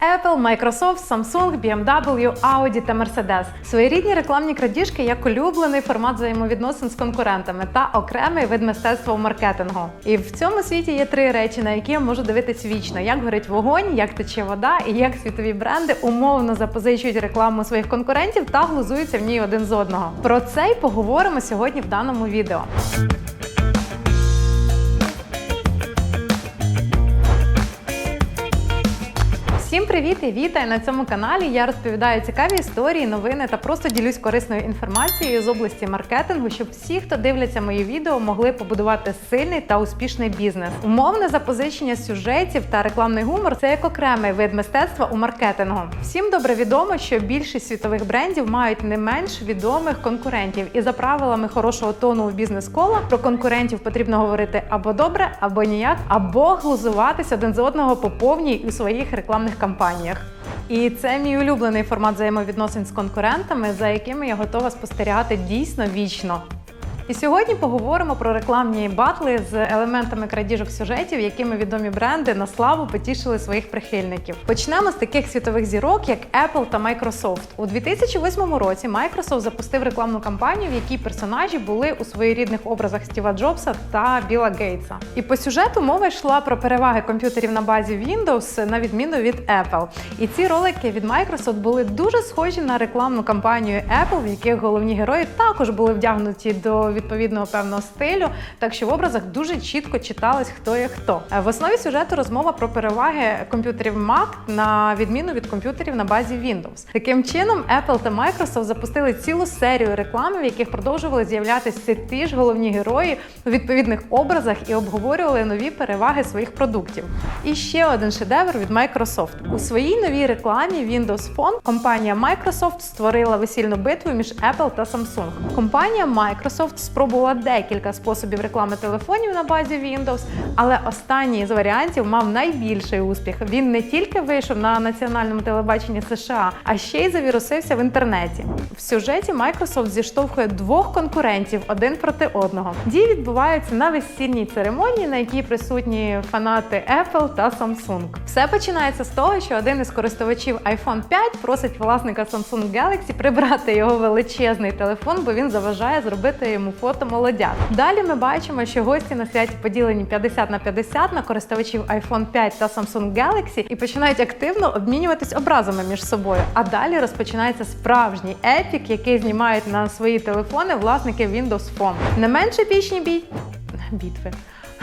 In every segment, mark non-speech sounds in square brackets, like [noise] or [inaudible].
Apple, Microsoft, Samsung, BMW, Audi та Mercedes. Своєрідні рекламні крадіжки як улюблений формат взаємовідносин з конкурентами та окремий вид мистецтва у маркетингу. І в цьому світі є три речі, на які я можу дивитись вічно: як горить вогонь, як тече вода, і як світові бренди умовно запозичують рекламу своїх конкурентів та глузуються в ній один з одного. Про це й поговоримо сьогодні в даному відео. Всім привіт і вітаю на цьому каналі. Я розповідаю цікаві історії, новини та просто ділюсь корисною інформацією з області маркетингу, щоб всі, хто дивляться мої відео, могли побудувати сильний та успішний бізнес. Умовне запозичення сюжетів та рекламний гумор це як окремий вид мистецтва у маркетингу. Всім добре відомо, що більшість світових брендів мають не менш відомих конкурентів, і за правилами хорошого тону у бізнес-кола про конкурентів потрібно говорити або добре, або ніяк, або глузуватись один з одного по повній у своїх рекламних кампаніях. І це мій улюблений формат взаємовідносин з конкурентами, за якими я готова спостерігати дійсно вічно. І сьогодні поговоримо про рекламні батли з елементами крадіжок сюжетів, якими відомі бренди на славу потішили своїх прихильників. Почнемо з таких світових зірок, як Apple та Microsoft. У 2008 році Microsoft запустив рекламну кампанію, в якій персонажі були у своєрідних образах Стіва Джобса та Біла Гейтса. І по сюжету мова йшла про переваги комп'ютерів на базі Windows на відміну від Apple. І ці ролики від Microsoft були дуже схожі на рекламну кампанію Apple, в яких головні герої також були вдягнуті до відповідного певного стилю, так що в образах дуже чітко читалось, хто є хто. Е, В основі сюжету розмова про переваги комп'ютерів Mac на відміну від комп'ютерів на базі Windows. Таким чином, Apple та Microsoft запустили цілу серію реклам, в яких продовжували з'являтися ті ж головні герої у відповідних образах і обговорювали нові переваги своїх продуктів. І ще один шедевр від Microsoft. У своїй новій рекламі Windows Phone компанія Microsoft створила весільну битву між Apple та Samsung. Компанія Microsoft спробувала декілька способів реклами телефонів на базі Windows, але останній з варіантів мав найбільший успіх. Він не тільки вийшов на національному телебаченні США, а ще й завірусився в інтернеті. В сюжеті Microsoft зіштовхує двох конкурентів один проти одного. Дії відбуваються на весільній церемонії, на якій присутні фанати Apple та Samsung. Все починається з того, що один із користувачів iPhone 5 просить власника Samsung Galaxy прибрати його величезний телефон, бо він заважає зробити йому фото молодят. Далі ми бачимо, що гості на святі поділені 50 на 50 на користувачів iPhone 5 та Samsung Galaxy і починають активно обмінюватись образами між собою. А далі розпочинається справжній епік, який знімають на свої телефони власники Windows Phone. Не менше пічні бій... бітви.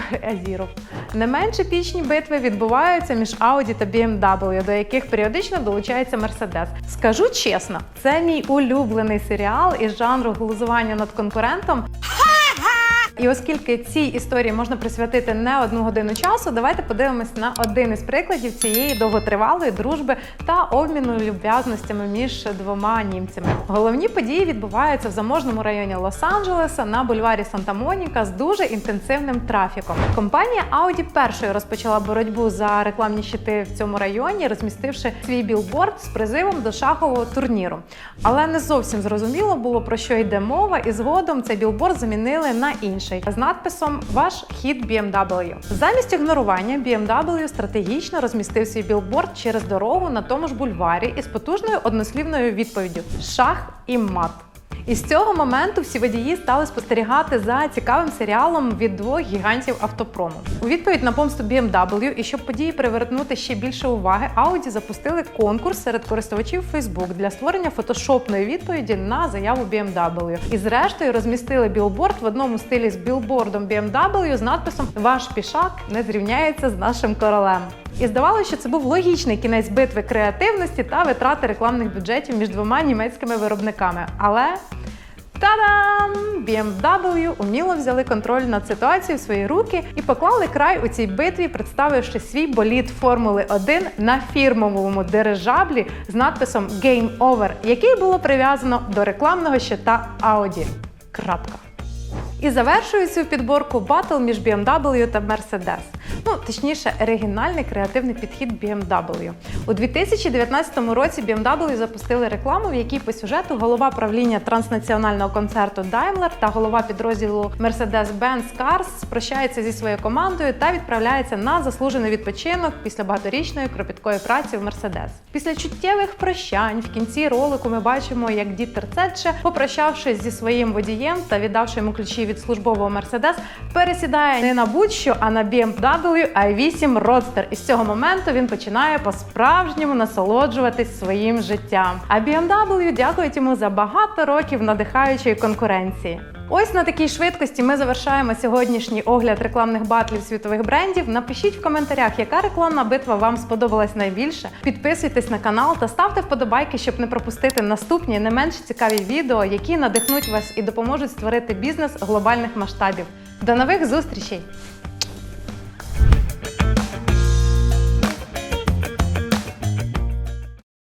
[laughs] Азіров. Не менш епічні битви відбуваються між Audi та BMW, до яких періодично долучається Mercedes. Скажу чесно, це мій улюблений серіал із жанру глузування над конкурентом. І оскільки цій історії можна присвятити не одну годину часу, давайте подивимось на один із прикладів цієї довготривалої дружби та обміну люб'язностями між двома німцями. Головні події відбуваються в заможному районі Лос-Анджелеса на бульварі Санта-Моніка з дуже інтенсивним трафіком. Компанія Audi першою розпочала боротьбу за рекламні щити в цьому районі, розмістивши свій білборд з призивом до шахового турніру. Але не зовсім зрозуміло було про що йде мова, і згодом цей білборд замінили на інший з надписом Ваш хід BMW. Замість ігнорування BMW стратегічно розмістив свій білборд через дорогу на тому ж бульварі із потужною однослівною відповіддю Шах і мат. І з цього моменту всі водії стали спостерігати за цікавим серіалом від двох гігантів автопрому. У відповідь на помсту BMW і щоб події привернути ще більше уваги, Audi запустили конкурс серед користувачів Facebook для створення фотошопної відповіді на заяву BMW. І зрештою розмістили білборд в одному стилі з білбордом BMW з надписом Ваш пішак не зрівняється з нашим королем. І здавалося, що це був логічний кінець битви креативності та витрати рекламних бюджетів між двома німецькими виробниками. Але Та-дам! BMW уміло взяли контроль над ситуацією в свої руки і поклали край у цій битві, представивши свій болід Формули 1 на фірмовому дирижаблі з надписом Game Over, який було прив'язано до рекламного щита Audi. Крапка. І завершує цю підборку батл між BMW та Mercedes. Ну, точніше, оригінальний креативний підхід BMW. У 2019 році BMW запустили рекламу, в якій по сюжету голова правління транснаціонального концерту Daimler та голова підрозділу Mercedes-Benz Cars прощаються зі своєю командою та відправляється на заслужений відпочинок після багаторічної кропіткої праці в Mercedes. Після чуттєвих прощань в кінці ролику ми бачимо, як Дітер Цетше, попрощавшись зі своїм водієм та віддавши йому ключі від службового Mercedes, пересідає не на будь-що, а на BMW i8 Roadster. І з цього моменту він починає по-справжньому насолоджуватись своїм життям. А BMW дякують йому за багато років надихаючої конкуренції. Ось на такій швидкості ми завершаємо сьогоднішній огляд рекламних батлів світових брендів. Напишіть в коментарях, яка рекламна битва вам сподобалась найбільше. Підписуйтесь на канал та ставте вподобайки, щоб не пропустити наступні не менш цікаві відео, які надихнуть вас і допоможуть створити бізнес глобальних масштабів. До нових зустрічей!